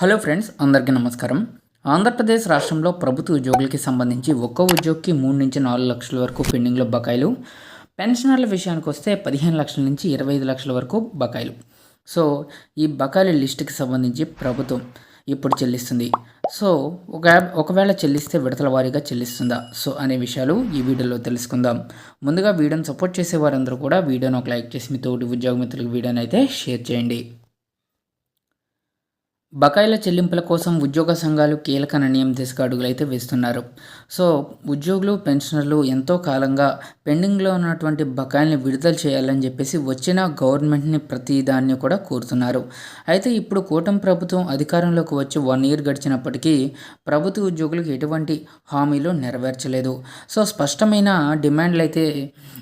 Hello friends అందరికీ నమస్కారం. ఆంధ్రప్రదేశ్ రాష్ట్రంలో ప్రభుత్వ ఉద్యోగులకి సంబంధించి ఒక్కో ఉద్యోగికి మూడు నుంచి నాలుగు లక్షల వరకు పెండింగ్లో బకాయిలు. పెన్షనర్ల విషయానికి వస్తే పదిహేను లక్షల నుంచి ఇరవై ఐదు లక్షల వరకు బకాయిలు. సో ఈ బకాయిల లిస్టుకి సంబంధించి ప్రభుత్వం ఇప్పుడు చెల్లిస్తుంది. సో ఒక ఒకవేళ చెల్లిస్తే విడతల వారీగా చెల్లిస్తుందా? సో అనే విషయాలు ఈ వీడియోలో తెలుసుకుందాం. ముందుగా వీడియోని సపోర్ట్ చేసే వారందరూ కూడా వీడియోని ఒక లైక్ చేసి మీ తోటి ఉద్యోగ మిత్రులకు వీడియోని అయితే షేర్ చేయండి. బకాయిల చెల్లింపుల కోసం ఉద్యోగ సంఘాలు కీలక నిర్ణయం దిశగా అడుగులైతే వేస్తున్నారు. సో ఉద్యోగులు పెన్షనర్లు ఎంతో కాలంగా పెండింగ్లో ఉన్నటువంటి బకాయిల్ని విడుదల చేయాలని చెప్పేసి వచ్చిన గవర్నమెంట్ని ప్రతి దాన్ని కూడా కోరుతున్నారు. అయితే ఇప్పుడు కూటమి ప్రభుత్వం అధికారంలోకి వచ్చి వన్ ఇయర్ గడిచినప్పటికీ ప్రభుత్వ ఉద్యోగులకు ఎటువంటి హామీలు నెరవేర్చలేదు. సో స్పష్టమైన డిమాండ్లు అయితే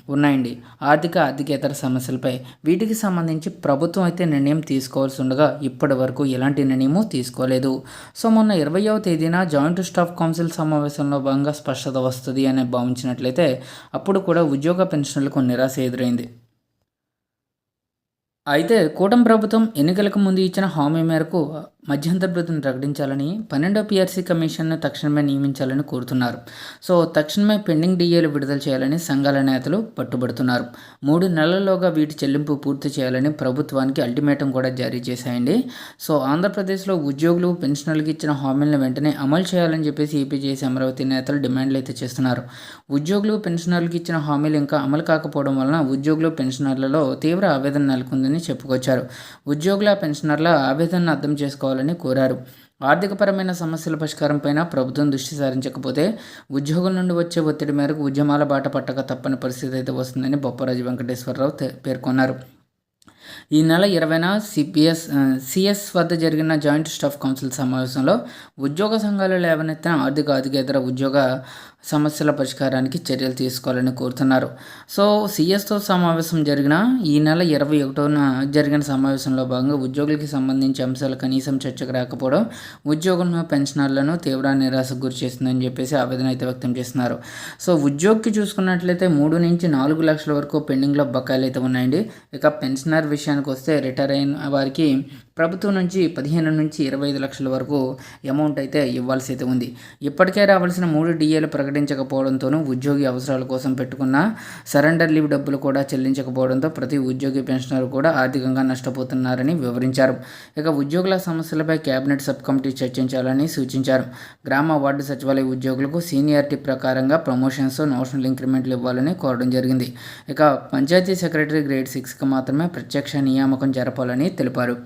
ఉన్నాయండి. ఆర్థిక ఆర్థికేతర సమస్యలపై వీటికి సంబంధించి ప్రభుత్వం అయితే నిర్ణయం తీసుకోవాల్సి ఉండగా ఇప్పటి వరకు ఎలాంటి నిర్ణయము తీసుకోలేదు. సో మొన్న ఇరవయవ తేదీన జాయింట్ స్టాఫ్ కౌన్సిల్ సమావేశంలో భాగంగా స్పష్టత వస్తుంది అని భావించినట్లయితే అప్పుడు కూడా ఉద్యోగ పెన్షన్లకు నిరాశ ఎదురైంది. అయితే కూటమి ప్రభుత్వం ఎన్నికలకు ముందు ఇచ్చిన హామీ మేరకు మధ్యంతర బృతిని ప్రకటించాలని పన్నెండో పిఆర్సీ కమిషన్ను తక్షణమే నియమించాలని కోరుతున్నారు. సో తక్షణమే పెండింగ్ డిఏలు విడుదల చేయాలని సంఘాల నేతలు పట్టుబడుతున్నారు. మూడు నెలల్లోగా వీటి చెల్లింపు పూర్తి చేయాలని ప్రభుత్వానికి అల్టిమేటం కూడా జారీ చేశాయండి. సో ఆంధ్రప్రదేశ్లో ఉద్యోగులు పెన్షనర్లకు ఇచ్చిన హామీలను వెంటనే అమలు చేయాలని చెప్పేసి ఏపీజేసీ అమరావతి నేతలు డిమాండ్లు అయితే చేస్తున్నారు. ఉద్యోగులు పెన్షనర్లకు ఇచ్చిన హామీలు ఇంకా అమలు కాకపోవడం వలన ఉద్యోగులు పెన్షనర్లలో తీవ్ర ఆవేదన నెలకొందని చెప్పుకొచ్చారు. ఉద్యోగుల పెన్షనర్ల ఆవేదనను అర్థం చేసుకోవాలి చేయాలని కోరారు. ఆర్థికపరమైన సమస్యల పరిష్కారంపైన ప్రభుత్వం దృష్టి సారించకపోతే ఉద్యోగుల నుండి వచ్చే ఒత్తిడి మేరకు ఉద్యమాల బాట పట్టక తప్పని పరిస్థితి అయితే వస్తుందని బొప్పరాజు వెంకటేశ్వరరావు పేర్కొన్నారు. ఈ నెల ఇరవైన సిపిఎస్ సిఎస్ వద్ద జరిగిన జాయింట్ స్టాఫ్ కౌన్సిల్ సమావేశంలో ఉద్యోగ సంఘాలు లేవనెత్తిన ఆర్థిక అధికేతర ఉద్యోగ సమస్యల పరిష్కారానికి చర్యలు తీసుకోవాలని కోరుతున్నారు. సో సిఎస్తో సమావేశం జరిగిన ఈ నెల ఇరవై ఒకటోన జరిగిన సమావేశంలో భాగంగా ఉద్యోగులకి సంబంధించి అంశాలు కనీసం చర్చకు రాకపోవడం ఉద్యోగులను పెన్షనర్లను తీవ్ర నిరాశకు గురి చేస్తుందని చెప్పేసి ఆవేదన అయితే వ్యక్తం చేస్తున్నారు. సో ఉద్యోగికి చూసుకున్నట్లయితే మూడు నుంచి నాలుగు లక్షల వరకు పెండింగ్లో బకాయిలు అయితే ఉన్నాయండి. ఇక పెన్షనర్ విషయానికి వస్తే రిటైర్ అయిన వారికి ప్రభుత్వం నుంచి పదిహేను నుంచి ఇరవై ఐదు లక్షల వరకు అమౌంట్ అయితే ఇవ్వాల్సి అయితే ఉంది. ఇప్పటికే రావాల్సిన మూడు డిఏలు ప్రకటించకపోవడంతోనూ ఉద్యోగి అవసరాల కోసం పెట్టుకున్న సరెండర్ లీవ్ డబ్బులు కూడా చెల్లించకపోవడంతో ప్రతి ఉద్యోగి పెన్షనర్ కూడా ఆర్థికంగా నష్టపోతున్నారని వివరించారు. ఇక ఉద్యోగుల సమస్యలపై కేబినెట్ సబ్ కమిటీ చర్చించాలని సూచించారు. గ్రామ వార్డు సచివాలయ ఉద్యోగులకు సీనియారిటీ ప్రకారంగా ప్రమోషన్స్ నోషనల్ ఇంక్రిమెంట్లు ఇవ్వాలని కోరడం జరిగింది. ఇక పంచాయతీ సెక్రటరీ గ్రేడ్ సిక్స్కి మాత్రమే ప్రత్యక్ష నియామకం జరపాలని తెలిపారు.